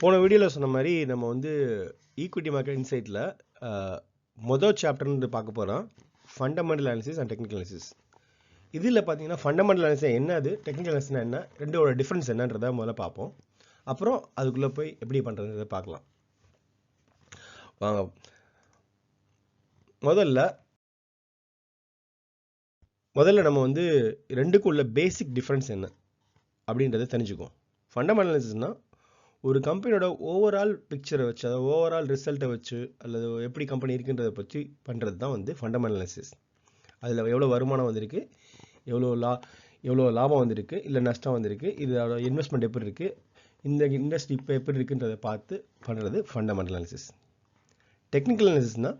போன வீடியோவில் சொன்ன மாதிரி நம்ம வந்து ஈக்விட்டி மார்க்கெட் இன்சைட்டில் மொதல் சாப்டர்னு பார்க்க போகிறோம் fundamental analysis and technical analysis இதில் பார்த்தீங்கன்னா ஃபண்டமெண்டல் அனாலிசிஸ் என்ன அது டெக்னிக்கல் அனாலிசிஸ் என்ன ரெண்டோட டிஃப்ரென்ஸ் என்னன்றதை முதல்ல பார்ப்போம். அப்புறம் அதுக்குள்ளே போய் எப்படி பண்ணுறதுன்றதை பார்க்கலாம். வாங்க. முதல்ல முதல்ல நம்ம வந்து ரெண்டுக்கும் உள்ள பேசிக் டிஃப்ரென்ஸ் என்ன அப்படின்றத தெரிஞ்சுக்குவோம். ஃபண்டமெண்டல் அனாலிசிஸ்னால் ஒரு கம்பெனியோட ஓவரால் பிக்சரை வச்சு அதாவது ஓவரால் ரிசல்ட்டை வச்சு அல்லது எப்படி கம்பெனி இருக்குன்றதை பற்றி பண்ணுறது தான் வந்து ஃபண்டமெண்டல் அனாலிசிஸ் அதில் எவ்வளோ வருமானம் வந்திருக்கு எவ்வளோ லா எவ்வளோ லாபம் வந்திருக்கு இல்லை நஷ்டம் வந்திருக்கு இதோட இன்வெஸ்ட்மெண்ட் எப்படி இருக்குது இந்த இண்டஸ்ட்ரி இப்போ எப்படி இருக்குன்றதை பார்த்து பண்ணுறது ஃபண்டமெண்டல் அனாலிசிஸ் டெக்னிக்கல் அனாலிசிஸ்னால்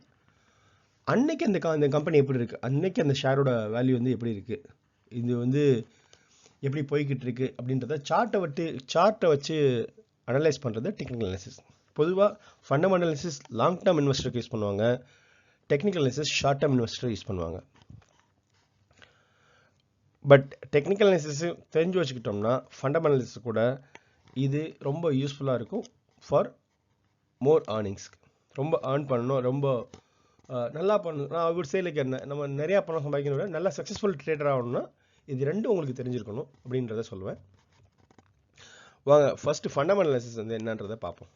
அன்னைக்கு அந்த க அந்த கம்பெனி எப்படி இருக்குது அன்னைக்கு அந்த ஷேரோட வேல்யூ வந்து எப்படி இருக்குது இது வந்து எப்படி போய்கிட்டு இருக்கு அப்படின்றத சார்ட்டை விட்டு சார்ட்டை வச்சு அனலைஸ் பண்ணுறது டெக்னிக்கல் அனாலிசிஸ் பொதுவாக ஃபண்டமெண்டல் அனாலிசிஸ் லாங் டேர்ம் இன்வெஸ்டருக்கு யூஸ் பண்ணுவாங்க. Technical analysis short term investor use பண்ணுவாங்க. பட் டெக்னிக்கல் அனாலிசிஸ் தெரிஞ்சு வச்சுக்கிட்டோம்னா ஃபண்டமெண்டலிஸ்ட் கூட இது ரொம்ப யூஸ்ஃபுல்லாக இருக்கும் ஃபார் மோர் ஆர்னிங்ஸ்க்கு ரொம்ப ஏர்ன் பண்ணணும் ரொம்ப நல்லா பண்ணணும். நான் அவர் சேலுக்கு என்ன நம்ம நிறையா பணம் சம்பாதிக்கணும் நல்லா சக்ஸஸ்ஃபுல் ட்ரேடர் ஆகணும்னா இது ரெண்டும் உங்களுக்கு தெரிஞ்சிருக்கணும் அப்படின்றத சொல்லுவேன் வாங்க ஃபர்ஸ்ட் ஃபண்டமெண்டல் அனாலிசிஸ் வந்து என்னன்றதை பார்ப்போம்.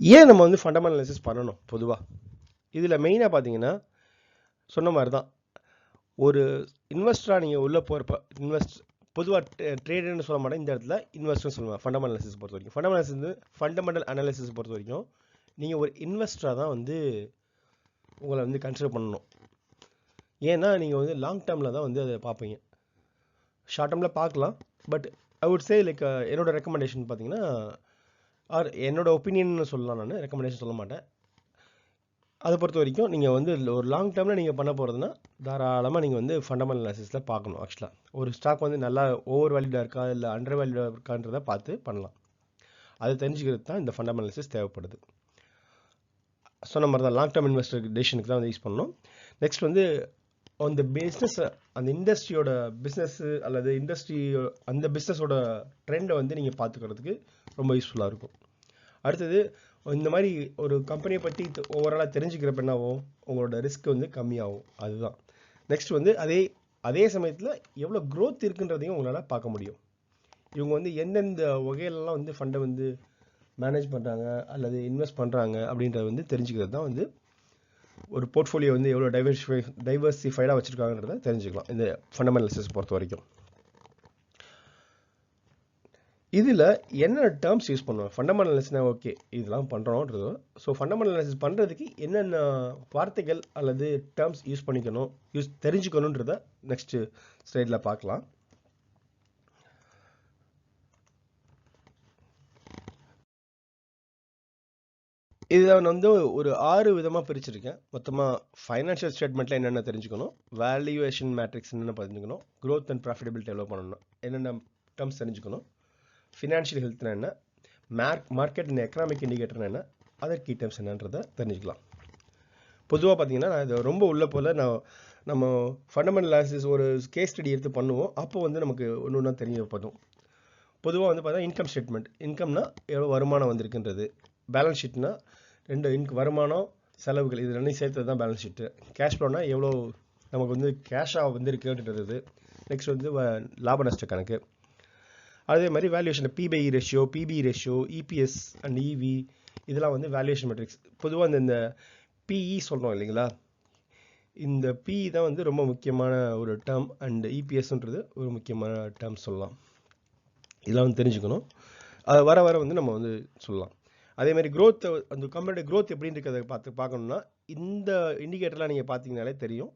ஏன் நம்ம வந்து ஃபண்டமெண்டல் அனாலிசிஸ் பண்ணணும் பொதுவாக இதில் மெயினாக பார்த்தீங்கன்னா சொன்ன மாதிரி தான் ஒரு இன்வெஸ்டராக நீங்கள் உள்ளே போகிறப்ப இன்வெஸ்ட் பொதுவாக ட்ரேடர்னு சொல்ல மாட்டேன் இந்த இடத்துல இன்வெஸ்டர்னு சொல்லுவேன் ஃபண்டமெண்டல் அனாலிசிஸ் பொறுத்த வரைக்கும். ஃபண்டமெண்டல் வந்து ஃபண்டமெண்டல் அனாலிசிஸ் பொறுத்த வரைக்கும் நீங்கள் ஒரு இன்வெஸ்டராக தான் வந்து உங்களை வந்து கன்சிடர் பண்ணணும். ஏன்னா நீங்கள் வந்து லாங் டேர்மில் தான் வந்து அதை பார்ப்பீங்க. ஷார்ட் டேர்மில் பார்க்கலாம். But I would say like என்னோட ரெக்கமெண்டேஷன் பார்த்தீங்கன்னா ஆர் என்னோட ஒப்பீனியன் சொல்லலாம் நான். ரெக்கமெண்டேஷன் சொல்ல மாட்டேன். அதை பொறுத்த வரைக்கும் நீங்கள் வந்து ஒரு லாங் டேர்மில் நீங்கள் பண்ண போகிறதுனா தாராளமாக நீங்கள் வந்து ஃபண்டமெண்டல் அனாலிசிஸில் பார்க்கணும் ஆக்சுவலாக ஒரு ஸ்டாக் வந்து நல்லா ஓவர் வேல்யூடாக இருக்கா இல்லை அண்டர் வேல்யூடாக இருக்கான்றதை பார்த்து பண்ணலாம். அதை தெரிஞ்சுக்கிறது தான் இந்த ஃபண்டமெண்டல் அனாலிசிஸ் தேவைப்படுது. சொன்ன மாதிரி தான் லாங் டேர்ம் இன்வெஸ்டர் டெசிஷனுக்கு தான் வந்து யூஸ் பண்ணணும். நெக்ஸ்ட் வந்து அந்த பிஸ்னஸ் அந்த இண்டஸ்ட்ரியோட பிஸ்னஸ்ஸு அல்லது இண்டஸ்ட்ரி அந்த பிஸ்னஸோட ட்ரெண்டை வந்து நீங்கள் பார்த்துக்கிறதுக்கு ரொம்ப யூஸ்ஃபுல்லாக இருக்கும். அடுத்தது இந்த மாதிரி ஒரு கம்பெனியை பற்றி ஓவராலாக தெரிஞ்சுக்கிறப்ப என்ன ஆகும் உங்களோட ரிஸ்க் வந்து கம்மியாகும். அதுதான். நெக்ஸ்ட் வந்து அதே அதே சமயத்தில் எவ்வளோ க்ரோத் இருக்குன்றதையும் உங்களால் பார்க்க முடியும். இவங்க வந்து எந்தெந்த வகையிலலாம் வந்து ஃபண்டை வந்து மேனேஜ் பண்ணுறாங்க அல்லது இன்வெஸ்ட் பண்ணுறாங்க அப்படின்றத வந்து தெரிஞ்சுக்கிறது தான் வந்து ஒரு போர்ட்ஃபோலியோ வந்து எவ்வளோ டைவர்சிஃபை டைவர்சிஃபைடாக வச்சுருக்காங்கன்றத தெரிஞ்சுக்கலாம். இந்த ஃபண்டமெண்டல்ஸஸ் பொறுத்த வரைக்கும். இதில் என்ன டேர்ம்ஸ் யூஸ் பண்ணுவோம் ஃபண்டமெண்டல் ஓகே இதெல்லாம் பண்ணுறோன்றதோ ஸோ ஃபண்டமெண்டல் பண்ணுறதுக்கு என்னென்ன வார்த்தைகள் அல்லது டேர்ம்ஸ் யூஸ் பண்ணிக்கணும் யூஸ் தெரிஞ்சுக்கணுன்றத நெக்ஸ்ட்டு ஸ்லைடில் பார்க்கலாம். இதை நான் வந்து ஒரு ஆறு விதமாக பிரிச்சிருக்கேன். மொத்தமாக ஃபைனான்ஷியல் ஸ்டேட்மெண்ட்டில் என்னென்ன தெரிஞ்சுக்கணும் வேல்யூவேஷன் மேட்ரிக்ஸ் என்னென்ன தெரிஞ்சுக்கணும் க்ரோத் அண்ட் ப்ராஃபிட்டபிலிட்டி எவ்வளோ பண்ணணும் என்னென்ன டேர்ம்ஸ் தெரிஞ்சுக்கணும் ஃபினான்ஷியல் ஹெல்த்னா என்ன மார்க் மார்க்கெட் அண்ட் எக்கனாமிக் இண்டிகேட்டர்னா என்ன அதர் கீ டேர்ம்ஸ் என்னன்றதை தெரிஞ்சுக்கலாம். பொதுவாக பார்த்தீங்கன்னா நான் இதை ரொம்ப உள்ள போல் நான் நம்ம ஃபண்டமெண்டல் அனாலிசிஸ் ஒரு கேஸ் ஸ்டடி எடுத்து பண்ணுவோம். அப்போ வந்து நமக்கு ஒன்று ஒன்றா தெரியப்படும் பொதுவாக வந்து பார்த்தா இன்கம் ஸ்டேட்மெண்ட் இன்கம்னா எவ்வளோ வருமானம் வந்திருக்குன்றது. பேலன்ஸ் ஷீட்னா ரெண்டு இன்க் வருமானம் செலவுகள் இது ரெண்டையும் சேர்த்தது தான் பேலன்ஸ் ஷீட்டு கேஷ் ஃப்ளோனா எவ்வளோ நமக்கு வந்து கேஷாக வந்திருக்குன்றது நெக்ஸ்ட் வந்து லாப நஷ்ட கணக்கு. அதே மாதிரி valuation PPI ratio PB ratio EPS and EV இதெல்லாம் வந்து வேல்யூஷன் மெட்ரிக்ஸ் பொதுவாக அந்த இந்த பிஇ சொல்கிறோம் இல்லைங்களா? இந்த பிஇ தான் வந்து ரொம்ப முக்கியமான ஒரு டேர்ம் அண்ட் இபிஎஸ்ன்றது ஒரு முக்கியமான டேர்ம் சொல்லலாம். இதெல்லாம் வந்து தெரிஞ்சுக்கணும். அது வர வர வந்து நம்ம வந்து சொல்லலாம். அதே மாதிரி க்ரோத் அந்த கம்பெனியோட க்ரோத் எப்படின்னு இருக்கிறத பார்த்து பார்க்கணுன்னா இந்த இண்டிகேட்டர்லாம் நீங்கள் பார்த்தீங்கனாலே தெரியும்.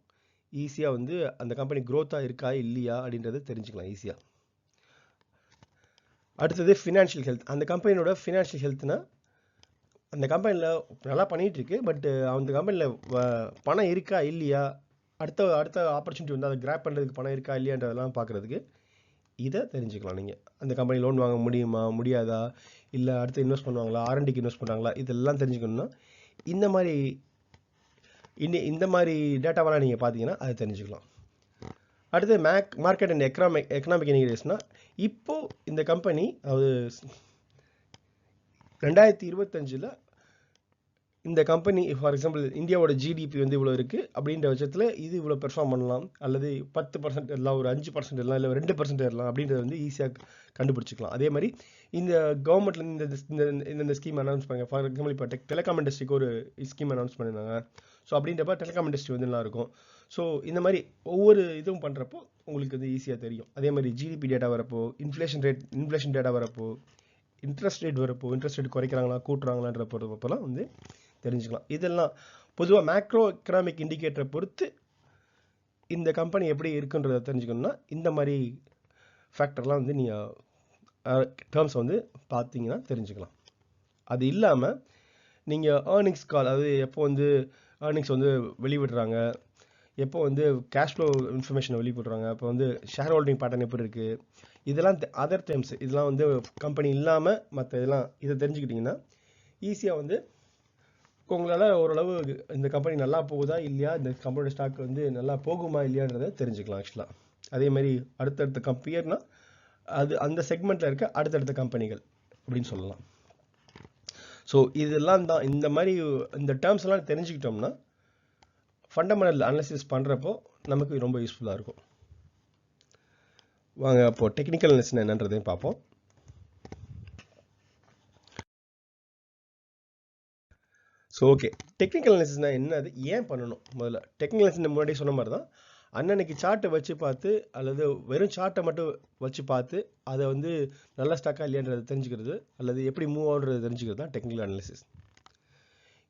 ஈஸியாக வந்து அந்த கம்பெனி க்ரோத்தாக இருக்கா இல்லையா அப்படின்றத தெரிஞ்சுக்கலாம் ஈஸியாக அடுத்தது ஃபினான்ஷியல் ஹெல்த் அந்த கம்பெனியோட ஃபினான்ஷியல் ஹெல்த்னா அந்த கம்பெனியில் நல்லா பண்ணிகிட்ருக்கு பட்டு பட் அந்த கம்பெனியில் பணம் இருக்கா இல்லையா அடுத்த அடுத்த ஆப்பர்ச்சுனிட்டி வந்து அதை கிராப் பண்ணுறதுக்கு பணம் இருக்கா இல்லையான்றதெல்லாம் பார்க்குறதுக்கு இதை தெரிஞ்சுக்கலாம். நீங்கள் அந்த கம்பெனி லோன் வாங்க முடியுமா முடியாதா? இல்லை அடுத்து இன்வெஸ்ட் பண்ணுவாங்களா? ஆர்என்டிக்கு இன்வெஸ்ட் பண்ணுறாங்களா இதெல்லாம் தெரிஞ்சுக்கணுன்னா இந்த மாதிரி இன்னி இந்த மாதிரி டேட்டாவெல்லாம் நீங்கள் பார்த்தீங்கன்னா அதை தெரிஞ்சுக்கலாம். அடுத்து make market and economic economic இண்டிகேட்டர்ஸ்னா இப்போது இந்த கம்பெனி அது ரெண்டாயிரத்தி இருபத்தஞ்சில் இந்த கம்பெனி ஃபார் எக்ஸாம்பிள் இந்தியாவோட ஜிடிபி வந்து இவ்வளோ இருக்குது அப்படின்ற பட்சத்தில் இது இவ்வளோ பெர்ஃபார்ம் பண்ணலாம். அல்லது பத்து பர்சன்ட் எல்லாம் ஒரு அஞ்சு பர்சன்ட் எல்லாம் இல்லை ரெண்டு பர்சன்ட் எல்லாம் அப்படின்றத வந்து ஈஸியாக கண்டுபிடிச்சிக்கலாம். அதே மாதிரி இந்த கவர்மெண்ட்ல இந்த இந்த இந்த இந்த ஸ்கீம் அனௌன்ஸ் பண்ணுங்க ஃபார் எக்ஸாம்பிள் இப்போ டெக் டெலிகாம் இண்டஸ்ட்ரிக்கு ஒரு ஸ்கீம் அனௌன்ஸ் பண்ணியிருந்தாங்க ஸோ அப்படின்றப்ப டெலிகாம் இண்டஸ்ட்ரி வந்து நல்லா இருக்கும். ஸோ இந்த மாதிரி ஒவ்வொரு இதுவும் பண்ணுறப்போ உங்களுக்கு வந்து ஈஸியாக தெரியும். அதே மாதிரி ஜிடிபி டேட்டா வரப்போ இன்ஃப்ளேஷன் ரேட் இன்ஃப்ளேஷன் டேட்டா வரப்போ இன்ட்ரெஸ்ட் ரேட் வரப்போ இன்ட்ரெஸ்ட் ரேட் குறைக்கிறாங்களா கூட்டுறாங்களான்ற பொறுப்பெல்லாம் வந்து தெரிஞ்சுக்கலாம். இதெல்லாம் பொதுவாக மேக்ரோ எக்கனாமிக் இண்டிகேட்டரை பொறுத்து இந்த கம்பெனி எப்படி இருக்குன்றதை தெரிஞ்சுக்கணும்னா இந்த மாதிரி ஃபேக்டர்லாம் வந்து நீங்கள் டேர்ம்ஸ் வந்து பார்த்தீங்கன்னா தெரிஞ்சுக்கலாம். அது இல்லாமல் நீங்கள் ஏர்னிங்ஸ் கால் அதாவது எப்போ வந்து ஏர்னிங்ஸ் வந்து வெளிவிடுறாங்க எப்போ வந்து கேஷ் ஃப்ளோ இன்ஃபர்மேஷனை வெளிப்படுறாங்க அப்போ வந்து ஷேர் ஹோல்டிங் பேட்டர்ன் எப்படி இருக்குது இதெல்லாம் அதர் டைம்ஸ் இதெல்லாம் வந்து கம்பெனி இல்லாமல் மற்ற இதெல்லாம் இதை தெரிஞ்சுக்கிட்டிங்கன்னா ஈஸியாக வந்து உங்களால் ஓரளவு இந்த கம்பெனி நல்லா போகுதா இல்லையா? இந்த கம்பெனியோட ஸ்டாக் வந்து நல்லா போகுமா இல்லையான்றதை தெரிஞ்சுக்கலாம் ஆக்சுவலாக அதே மாதிரி அடுத்தடுத்த கம்பெனியர்னா அது அந்த செக்மெண்ட்டில் இருக்க அடுத்தடுத்த கம்பெனிகள் அப்படின்னு சொல்லலாம். ஸோ இதெல்லாம் தான் இந்த மாதிரி இந்த டேர்ம்ஸ் எல்லாம் தெரிஞ்சுக்கிட்டோம்னா ஃபண்டமெண்டல் அனாலிசிஸ் பண்ணுறப்போ நமக்கு ரொம்ப யூஸ்ஃபுல்லாக இருக்கும். வாங்க அப்போது டெக்னிக்கல் அனாலிசிஸ் என்னன்றதையும் பார்ப்போம். ஸோ ஓகே டெக்னிக்கல் அனாலிசிஸ்னால் என்னது ஏன் பண்ணணும்? முதல்ல. டெக்னிக்கல் அனாலிசிஸ் முன்னாடி சொன்ன மாதிரி தான் அன்னன்னைக்கு சார்ட்டை வச்சு பார்த்து அல்லது வெறும் சார்ட்டை மட்டும் வச்சு பார்த்து அதை வந்து நல்ல ஸ்டாக்காக இல்லையன்றதை தெரிஞ்சுக்கிறது அல்லது எப்படி மூவ் ஆகுறது தெரிஞ்சுக்கிறது தான் டெக்னிக்கல் அனாலிசிஸ்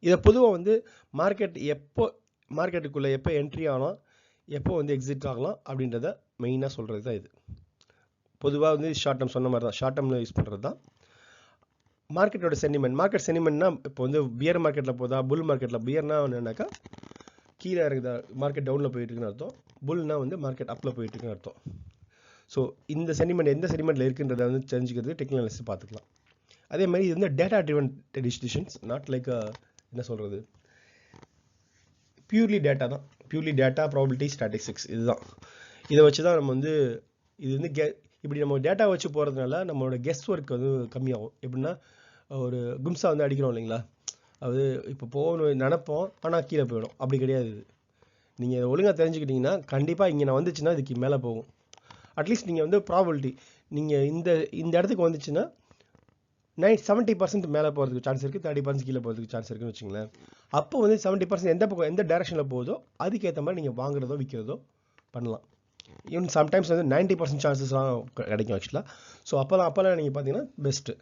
இதை பொதுவாக வந்து மார்க்கெட் எப்போ மார்க்கெட்டுக்குள்ளே எப்போ என்ட்ரி ஆகலாம் எப்போ வந்து எக்ஸிட் ஆகலாம் அப்படின்றத மெயினாக சொல்கிறது தான் இது. பொதுவாக வந்து ஷார்ட் டேர்ம் சொன்ன மாதிரி தான் ஷார்ட் டேர்மில் யூஸ் பண்ணுறது தான் மார்க்கெட்டோட சென்டிமெண்ட் மார்க்கெட் சென்டிமெண்ட்னா இப்போ வந்து பியர் மார்க்கெட்டில் போதா புல் மார்க்கெட்டில் பியர்னா என்னன்னாக்கா கீழே இருக்குதா மார்க்கெட் டவுனில் போயிட்டு இருக்குன்னு அர்த்தம். புல்னா வந்து மார்க்கெட் அப்பில் போயிட்டு இருக்குன்னு அர்த்தம். ஸோ இந்த சென்டிமெண்ட் எந்த சென்டிமெண்ட்டில் இருக்குன்றதை வந்து தெரிஞ்சுக்கிறது டெக்னாலஜி பார்த்துக்கலாம். அதே மாதிரி இது வந்து data driven decisions not like என்ன சொல்கிறது பியூர்லி டேட்டா தான். பியூர்லி டேட்டா ப்ராபிலிட்டி ஸ்டாட்டிஸ்டிக்ஸ் இதுதான். இதை வச்சு தான் நம்ம வந்து இது வந்து கே இப்படி நம்ம டேட்டா வச்சு போகிறதுனால நம்மளோட கெஸ்ட் ஒர்க் வந்து கம்மியாகும். எப்படின்னா ஒரு கும்சா வந்து அடிக்கிறோம் இல்லைங்களா? அது இப்போ போகணும் நினப்போம் ஆனால் கீழே போயிடும். அப்படி கிடையாது இது. நீங்கள் ஒழுங்காக தெரிஞ்சுக்கிட்டிங்கன்னா கண்டிப்பாக இங்கே நான் வந்துச்சுன்னா இதுக்கு மேலே போகும். அட்லீஸ்ட் நீங்கள் வந்து ப்ராபபிலிட்டி நீங்கள் இந்த இந்த இடத்துக்கு வந்துச்சுன்னா நைட் செவன்ட்டி பர்சன்ட் மேலே போகிறதுக்கு சான்ஸ் இருக்குது தேர்ட்டி பர்சன்ட் கீழே போகிறதுக்கு சான்ஸ் இருக்குன்னு வச்சுங்களேன் அப்போ வந்து செவன்ட்டி பர்சன்ட் எந்த பக்கம் எந்த டேரக்ஷனில் போகுதோ அதுக்கேற்ற மாதிரி நீங்கள் வாங்குறதோ விற்கிறதோ பண்ணலாம். ஈவன் சம்டைம்ஸ் வந்து நைன்ட்டி பர்சன்ட் சான்சஸ்லாம் கிடைக்கும் ஆக்சுவலாக ஸோ அப்போலாம் அப்போல்லாம் நீங்கள் பார்த்தீங்கன்னா பெஸ்ட்டு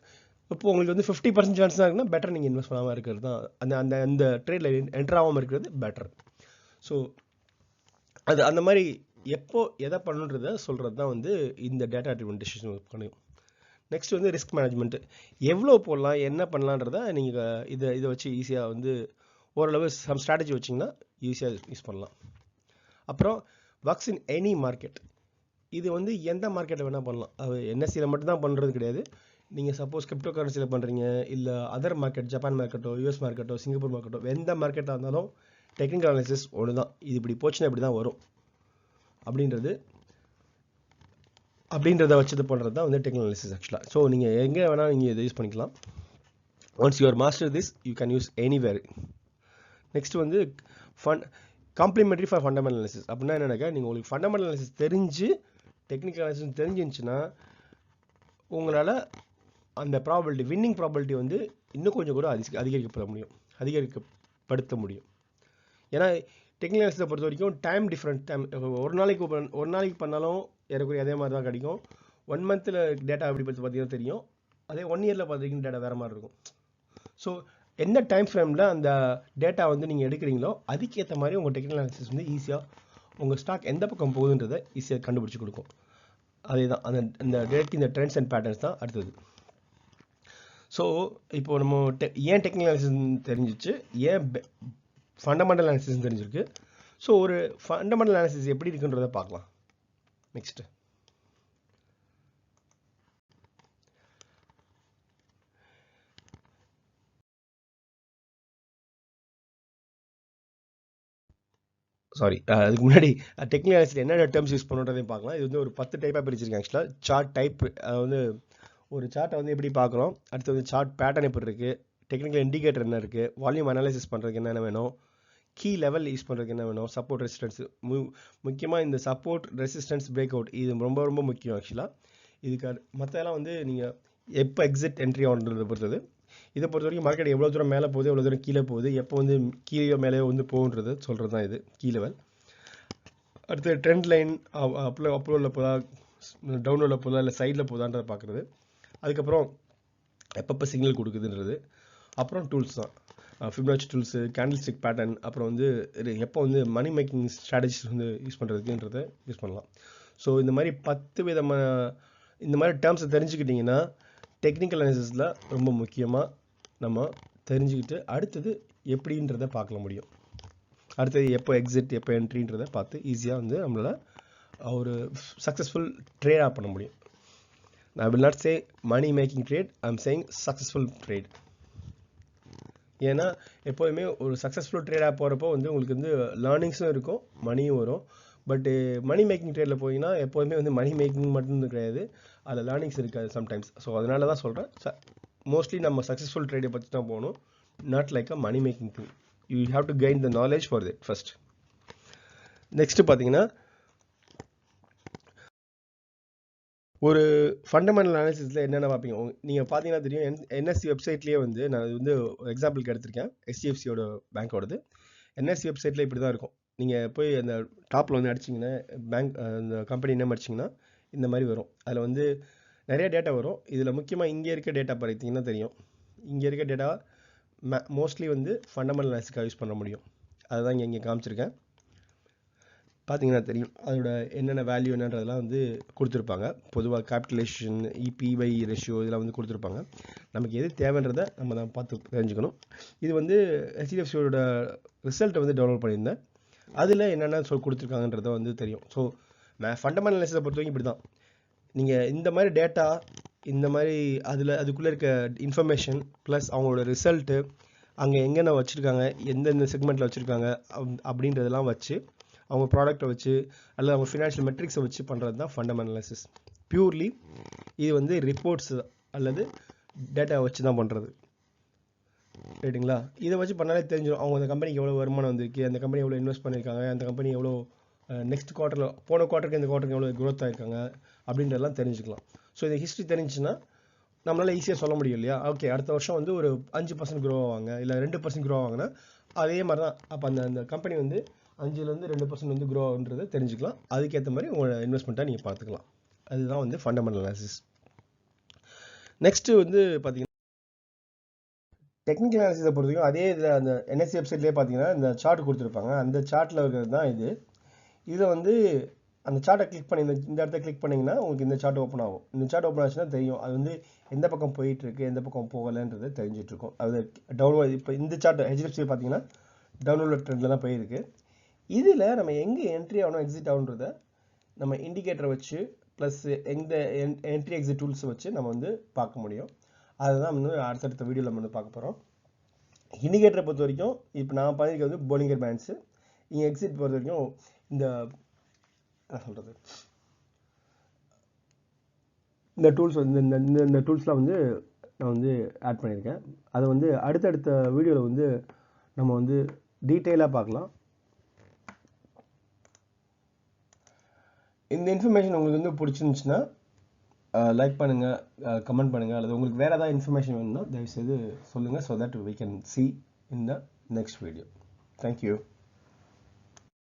இப்போ உங்களுக்கு வந்து ஃபிஃப்டி பர்சன்ட் சான்ஸ் தான் இருக்குன்னா பெட்டர் நீங்கள் இன்வெஸ்ட் பண்ணாமல் இருக்கிறது தான். அந்த அந்த அந்த ட்ரேடில் என்டர் ஆகாமல் இருக்கிறது பெட்டர் ஸோ அது அந்த மாதிரி எப்போ எதை பண்ணுன்றத சொல்கிறது தான் வந்து இந்த டேட்டா ட்ரிவன் டிசிஷன் பண்ணும் நெக்ஸ்ட் வந்து ரிஸ்க் மேனேஜ்மெண்ட்டு எவ்வளோ போடலாம் என்ன பண்ணலான்றத நீங்கள் இதை இதை வச்சு ஈஸியாக வந்து ஓரளவு சம் ஸ்ட்ராட்டஜி வச்சிங்கன்னா ஈஸியாக யூஸ் பண்ணலாம். அப்புறம் ஒர்க்ஸ் இன் எனி மார்க்கெட் இது வந்து எந்த மார்க்கெட்டை வேணால் பண்ணலாம். அது என்எஸ்சியில் மட்டும்தான் பண்ணுறது கிடையாது. நீங்கள் சப்போஸ் கிரிப்டோ கரன்சியில் பண்ணுறீங்க இல்லை அதர் மார்க்கெட் ஜப்பான் மார்க்கெட்டோ யூஎஸ் மார்க்கெட்டோ சிங்கப்பூர் மார்க்கெட்டோ எந்த மார்க்கெட்டாக இருந்தாலும் டெக்னிக்கல் அனாலிசிஸ் ஒன்று தான் இது இப்படி போச்சுன்னா இப்படி தான் வரும். அப்படின்றது அப்படின்றத வச்சது பண்ணுறது தான் வந்து டெக்னிக்கல் அனாலிசிஸ் ஆக்சுவலாக ஸோ நீங்கள் எங்கே வேணால் நீங்கள் இதை யூஸ் பண்ணிக்கலாம். Once you are master this you can use anywhere next வந்து fund complimentary for fundamental analysis அப்படின்னா என்னன்னாக்கா நீங்கள் உங்களுக்கு ஃபண்டமெண்டல் அனாலிசிஸ் தெரிஞ்சு டெக்னிக்கல் அனாலிசிஸ் தெரிஞ்சிருந்துச்சுன்னா உங்களால் அந்த ப்ராபபிலிட்டி வின்னிங் ப்ராபபிலிட்டி வந்து இன்னும் கொஞ்சம் கூட அதிக அதிகரிக்கப்பட முடியும். அதிகரிக்கப்படுத்த முடியும். ஏன்னா டெக்னிக்கல் அனாலிசிஸை பொறுத்த வரைக்கும் டைம் டிஃப்ரெண்ட் டைம் ஒரு நாளைக்கு ஒரு நாளைக்கு பண்ணாலும் ஏறக்குறைய அதே மாதிரி தான் கிடைக்கும். ஒன் மந்தில் டேட்டா எப்படி பார்த்து பார்த்தீங்கன்னா தெரியும். அதே ஒன் இயரில் பார்த்துருக்கீங்க டேட்டா வேறு மாதிரி இருக்கும். ஸோ என்ன டைம் ஃப்ரேமில் அந்த டேட்டா வந்து நீங்கள் எடுக்கிறீங்களோ அதுக்கேற்ற மாதிரி உங்கள் டெக்னிக்கல் அனாலிசிஸ் வந்து ஈஸியாக உங்கள் ஸ்டாக் எந்த பக்கம் போகுதுன்றதை ஈஸியாக கண்டுபிடிச்சி கொடுக்கும். அதே தான் அந்த இந்த டேட் இந்த ட்ரெண்ட்ஸ் அண்ட் பேட்டர்ன்ஸ் தான் அடுத்தது. ஸோ இப்போ நம்ம டெ ஏன் டெக்னிக்கல் அனாலிசிஸ் தெரிஞ்சிச்சு. ஏன் ஃபண்டமெண்டல் அனாலிசிஸ் தெரிஞ்சிருக்கு. ஸோ ஒரு ஃபண்டமெண்டல் அனாலிசிஸ் எப்படி இருக்குன்றதை பார்க்கலாம். நெக்ஸ்ட்டு சாரி அதுக்கு முன்னாடி டெக்னிக்கல் அனாலிசிஸ் என்னென்ன டேர்ம்ஸ் யூஸ் பண்ணுறதையும் பார்க்கலாம். இது வந்து ஒரு பத்து டைப்பாக பிரிச்சிருக்கேன் ஆக்சுவலாக சார்ட் டைப் வந்து ஒரு சார்ட்டை வந்து எப்படி பார்க்குறோம்? அடுத்து வந்து சார்ட் பேட்டர்ன் எப்படி இருக்குது டெக்னிக்கல் இண்டிகேட்டர் என்ன இருக்குது வால்யூம் அனாலிசிஸ் பண்ணுறதுக்கு என்னென்ன வேணும்? கீ லெவல் யூஸ் பண்ணுறதுக்கு என்ன வேணும்? சப்போர்ட் ரெசிஸ்டன்ஸ் மு முக்கியமாக இந்த சப்போர்ட் ரெசிஸ்டன்ஸ் பிரேக் அவுட் இது ரொம்ப ரொம்ப முக்கியம் ஆக்சுவலாக இதுக்கு மற்றெல்லாம் வந்து நீங்கள் எப்போ எக்ஸிட் என்ட்ரி ஆகுன்றதை பொறுத்தது. இதை பொறுத்த வரைக்கும் மார்க்கெட் எவ்வளோ தூரம் மேலே போகுது எவ்வளோ தூரம் கீழே போகுது எப்போ வந்து கீழே மேலே வந்து போகுன்றது சொல்கிறது தான் இது கீ லெவல் அடுத்து ட்ரெண்ட் லைன் அப்பில் அப்லோடில் போதா டவுன்லோடில் போதா இல்லை சைடில் போதான்றதை பார்க்குறது. அதுக்கப்புறம் எப்பப்போ சிக்னல் கொடுக்குதுன்றது. அப்புறம் டூல்ஸ் தான். Fibonacci tools candlestick pattern அப்புறம் வந்து எப்போ வந்து மணி மேக்கிங் ஸ்ட்ராட்டஜிஸ் வந்து யூஸ் பண்ணுறதுக்குன்றதை யூஸ் பண்ணலாம். ஸோ இந்த மாதிரி பத்து விதமான இந்த மாதிரி டேர்ம்ஸை தெரிஞ்சுக்கிட்டிங்கன்னா டெக்னிக்கல் அனாலிசிஸில் ரொம்ப முக்கியமாக நம்ம தெரிஞ்சுக்கிட்டு அடுத்தது எப்படின்றத பார்க்க முடியும். அடுத்தது எப்போ எக்ஸிட் எப்போ என்ட்ரின்றதை பார்த்து ஈஸியாக வந்து நம்மளால் ஒரு சக்ஸஸ்ஃபுல் ட்ரேடாக பண்ண முடியும். I will not say money making trade I am saying successful trade ஏன்னா எப்போதுமே ஒரு சக்ஸஸ்ஃபுல் ட்ரேடாக போகிறப்போ வந்து உங்களுக்கு வந்து லேர்னிங்ஸும் இருக்கும் மணியும் வரும். பட்டு மணி மேக்கிங் ட்ரேடில் போயிங்கன்னா எப்போதுமே வந்து மணி மேக்கிங் மட்டும் கிடையாது. அதில் லேர்னிங்ஸ் இருக்காது சம்டைம்ஸ் ஸோ அதனால தான் சொல்கிறேன் ச மோஸ்ட்லி நம்ம சக்ஸஸ்ஃபுல் ட்ரேடை பற்றி தான் போகணும். Not like a money making thing you have to gain the knowledge for that first next பார்த்தீங்கன்னா ஒரு ஃபண்டமெண்டல் அனாலிசிஸில் என்னென்ன பார்ப்பீங்க? நீங்கள் பார்த்தீங்கன்னா தெரியும். என் என்எஸ்சி வெப்சைட்லேயே வந்து நான் வந்து எக்ஸாம்பிளுக்கு எடுத்திருக்கேன். எஸ்டிஎஃப்சியோட பேங்க்கோடது என்எஸ்சி வெப்சைட்டில் இப்படி தான் இருக்கும். நீங்கள் போய் அந்த டாப்பில் வந்து அடிச்சிங்கன்னா பேங்க் அந்த கம்பெனி நேம் அடிச்சிங்கன்னா இந்த மாதிரி வரும். அதில் வந்து நிறைய டேட்டா வரும். இதில் முக்கியமாக இங்கே இருக்க டேட்டா பார்த்தீங்கன்னா தெரியும். இங்கே இருக்க டேட்டா மோஸ்ட்லி வந்து ஃபண்டமெண்டல் அனாலிசிக்காக யூஸ் பண்ண முடியும். அதுதான் இங்கே இங்கே காமிச்சிருக்கேன். பார்த்தீங்கன்னா தெரியும். அதோட என்னென்ன வேல்யூ என்னன்றதெல்லாம் வந்து கொடுத்துருப்பாங்க. பொதுவாக கேபிட்டலேஷன் இபிவை ரேஷியோ இதெல்லாம் வந்து கொடுத்துருப்பாங்க. நமக்கு எது தேவைன்றதை நம்ம தான் பார்த்து தெரிஞ்சுக்கணும். இது வந்து ஹெச்டிஎஃப்சியோட ரிசல்ட்டை வந்து டவுன்லோட் பண்ணியிருந்தேன். அதில் என்னென்ன சொல் கொடுத்துருக்காங்கன்றத வந்து தெரியும். ஸோ நான் ஃபண்டமெண்டல் அனாலிசிஸை பொறுத்த வரைக்கும் இப்படி தான். நீங்கள் இந்த மாதிரி டேட்டா இந்த மாதிரி அதில் அதுக்குள்ளே இருக்க இன்ஃபர்மேஷன் ப்ளஸ் அவங்களோட ரிசல்ட்டு அங்கே எங்கென்ன வச்சுருக்காங்க எந்தெந்த செக்மெண்ட்டில் வச்சுருக்காங்க அப்படின்றதெல்லாம் வச்சு அவங்க ப்ராடக்ட்டை வச்சு அல்லது அவங்க ஃபினான்ஷியல் மெட்ரிக்ஸை வச்சு பண்ணுறது தான் ஃபண்டமெண்டல் அனாலிசிஸ் பியூர்லி இது வந்து ரிப்போர்ட்ஸ் அல்லது டேட்டா வச்சு தான் பண்ணுறது ரைட்டுங்களா இதை வச்சு பண்ணாலே தெரிஞ்சிடும் அவங்க அந்த கம்பெனிக்கு எவ்வளோ வருமானம் வந்திருக்கு அந்த கம்பெனி எவ்வளோ இன்வெஸ்ட் பண்ணியிருக்காங்க அந்த கம்பெனி எவ்வளோ நெக்ஸ்ட் குவார்ட்டரில் போன குவார்ட்டருக்கு இந்த குவார்ட்டருக்கு எவ்வளோ க்ரோத் ஆயிருக்காங்க அப்படின்றதெல்லாம் தெரிஞ்சுக்கலாம். ஸோ இந்த ஹிஸ்ட்ரி தெரிஞ்சுன்னா நம்மளால் ஈஸியாக சொல்ல முடியும் இல்லையா? ஓகே அடுத்த வருஷம் வந்து ஒரு அஞ்சு பர்சன்ட் க்ரோ ஆவாங்க இல்லை ரெண்டு பர்சன்ட் க்ரோ ஆவாங்கன்னா அதே மாதிரி தான் அப்போ அந்த அந்த கம்பெனி வந்து அஞ்சுலேருந்து ரெண்டு பர்சன்ட் வந்து க்ரோ ஆகுன்றதை தெரிஞ்சுக்கலாம். அதுக்கேற்ற மாதிரி உங்களோட இன்வெஸ்ட்மெண்ட்டாக நீங்கள் பார்த்துக்கலாம். அதுதான் வந்து ஃபண்டமெண்டல் அனாலிசிஸ் நெக்ஸ்ட்டு வந்து பார்த்தீங்கன்னா டெக்னிக்கல் அனாலிசிஸை பொறுத்த வரைக்கும் அதே இதில் அந்த என்எஸ்சி வெப்சைட்லேயே பார்த்தீங்கன்னா இந்த சார்ட் கொடுத்துருப்பாங்க. அந்த சார்ட்டில் இருக்கிறது தான் இது. இதில் வந்து அந்த சார்ட்டை கிளிக் பண்ணி இந்த இந்த இடத்த கிளிக் பண்ணிங்கன்னா உங்களுக்கு இந்த சார்ட் ஓப்பன் ஆகும். இந்த சார்ட் ஓப்பன் ஆச்சுன்னா தெரியும். அது வந்து எந்த பக்கம் போயிட்டுருக்கு எந்த பக்கம் போகலைன்றது தெரிஞ்சிட்ருக்கும் அது டவுன்லோட் இப்போ இந்த சார்ட் ஹெச்டிஎஃப்சி பார்த்தீங்கன்னா டவுன்லோட் ட்ரெண்டில் தான் போயிருக்கு. இதில் நம்ம எங்கே என்ட்ரி ஆகணும் எக்ஸிட் ஆகுன்றத நம்ம இண்டிகேட்டரை வச்சு ப்ளஸ் எந்த என்ட்ரி எக்ஸிட் டூல்ஸ் வச்சு நம்ம வந்து பார்க்க முடியும். அதுதான் வந்து அடுத்தடுத்த வீடியோவில் நம்ம வந்து பார்க்க போகிறோம் இண்டிகேட்டரை பொறுத்த வரைக்கும் இப்போ நான் பண்ணியிருக்க வந்து போலிங்கர் பேண்ட்ஸு இங்கே எக்ஸிட் பொறுத்த வரைக்கும் இந்த என்ன சொல்கிறது இந்த டூல்ஸ் வந்து இந்த இந்த இந்த டூல்ஸ்லாம் வந்து நான் வந்து ஆட் பண்ணியிருக்கேன். அதை வந்து அடுத்தடுத்த வீடியோவில் வந்து நம்ம வந்து டீட்டெயிலாக பார்க்கலாம். இந்த இன்ஃபர்மேஷன் உங்களுக்கு வந்து பிடிச்சிருந்துச்சுன்னா லைக் பண்ணுங்கள் கமெண்ட் பண்ணுங்கள் அல்லது உங்களுக்கு வேறு ஏதாவது இன்ஃபர்மேஷன் வேணும்னா தயவுசெய்து சொல்லுங்கள் so that we can see in the next video thank you